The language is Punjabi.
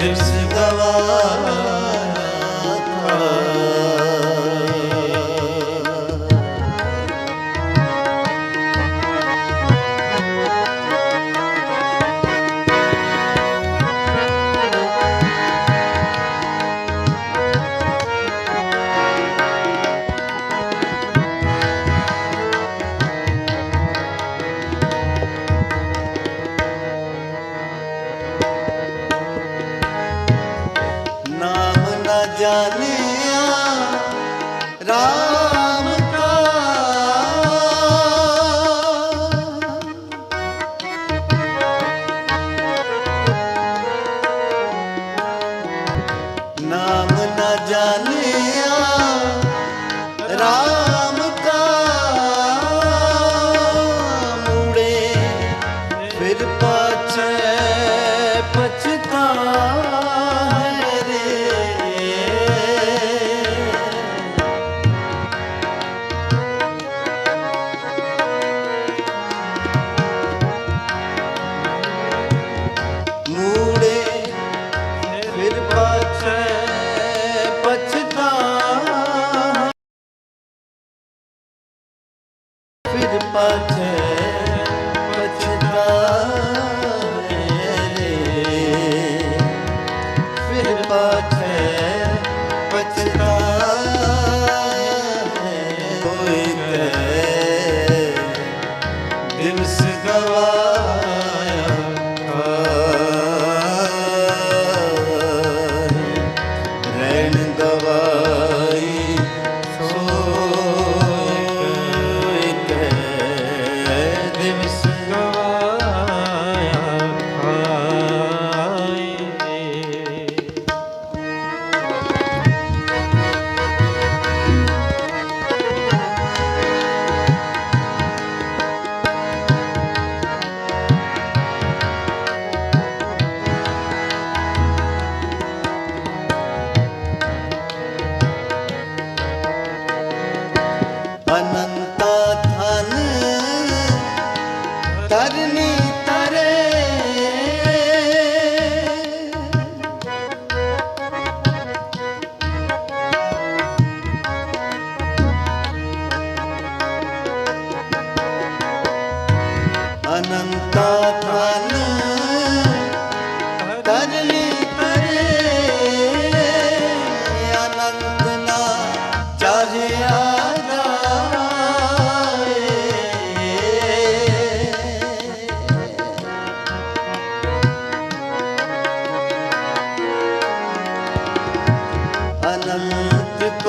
düz gava ਜਾਣਿਆ ਰਾਮ ਕਾ। ਨਾਮ ਨਾ ਜਾਣਿਆ ਰਾਮ ਕਾ। ਮੂੜੇ ਫਿਰ ਪਾਛੇ ਪਛਤਾਵਾ। ਕਿਰਪਾ ਚੈ ਪਛਤਾਏ ਰੇ। ਫਿਰ ਪਾ sevsin